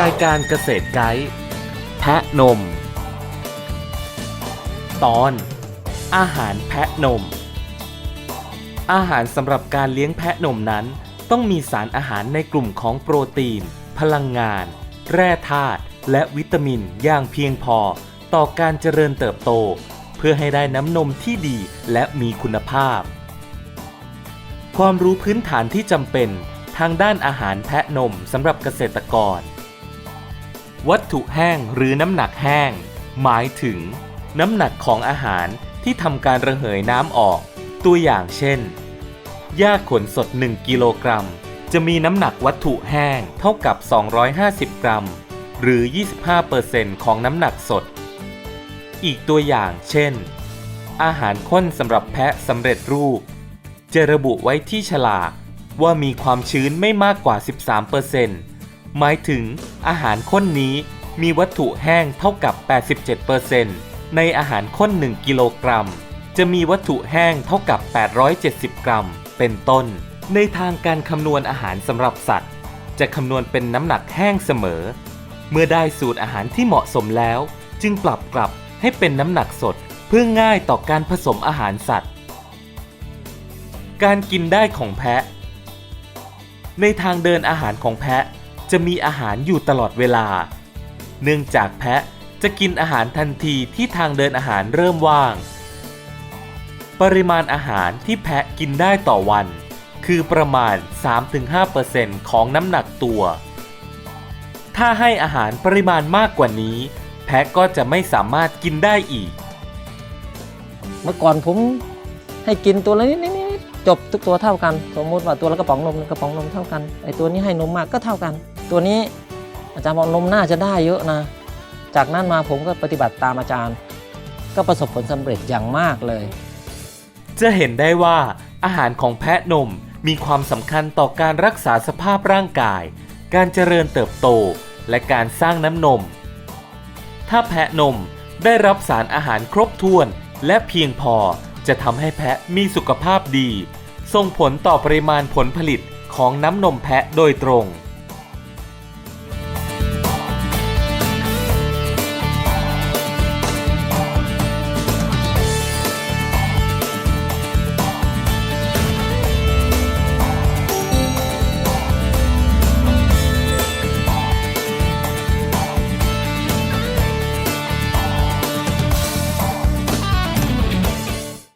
รายการเกษตรไกด์แพะนม ตอน อาหารแพะนม อาหารสำหรับการเลี้ยงแพะนมนั้น ต้องมีสารอาหารในกลุ่มของโปรตีน พลังงาน แร่ธาตุและวิตามินอย่างเพียงพอ ต่อการเจริญเติบโต เพื่อให้ได้น้ำนมที่ดีและมีคุณภาพ ความรู้พื้นฐานที่จำเป็นทางด้านอาหารแพะนมสำหรับเกษตรกร วัตถุแห้งหรือน้ำหนักแห้ง หมายถึง น้ำหนักของอาหารที่ทำการระเหยน้ำออก ตัวอย่างเช่นหญ้าขนสด 1 กิโลกรัม จะมีน้ำหนักวัตถุแห้งเท่ากับ 250 กรัม หรือ 25%ของน้ำหนักสด อีกตัวอย่างเช่น อาหารข้นสำหรับแพะสำเร็จรูป จะระบุไว้ที่ฉลากว่ามีความชื้นไม่มากกว่า 13% หมายถึงอาหารข้นนี้มีวัตถุแห้งเท่ากับ 87%ในอาหารข้น 1 กิโลกรัม จะมีวัตถุแห้งเท่ากับ 870 กรัม เป็นต้น ในทางการคำนวณอาหารสำหรับสัตว์ จะคำนวณเป็นน้ำหนักแห้งเสมอ เมื่อได้สูตรอาหารที่เหมาะสมแล้ว จึงปรับกลับให้เป็นน้ำหนักสด เพื่อง่ายต่อการผสมอาหารสัตว์ การกินได้ของแพะ ในทางเดินอาหารของแพะ จะมีอาหารอยู่ตลอดเวลา เนื่องจากแพะจะกินอาหารทันทีที่ทางเดินอาหารเริ่มว่าง ปริมาณอาหารที่แพะกินได้ต่อวัน คือประมาณ 3-5%ของน้ำหนักตัว ถ้าให้อาหารปริมาณมากกว่านี้ แพะก็จะไม่สามารถกินได้อีก เมื่อก่อนผมให้กินตัวละนิดนิดนิดจบทุกตัวเท่ากัน สมมติว่าตัวละกระป๋องนมกระป๋องนมเท่ากันไอตัวนี้ให้นมมากก็เท่ากัน ตัวนี้อาจารย์บอกนมน่าจะได้เยอะนะ จากนั้นมาผมก็ปฏิบัติตามอาจารย์ ก็ประสบผลสำเร็จอย่างมากเลย จะเห็นได้ว่าอาหารของแพะนมมีความสำคัญต่อการรักษาสภาพร่างกาย การเจริญเติบโต และการสร้างน้ำนม ถ้าแพะนมได้รับสารอาหารครบถ้วน และเพียงพอจะทำให้แพะมีสุขภาพดี ส่งผลต่อปริมาณผลผลิตของน้ำนมแพะโดยตรง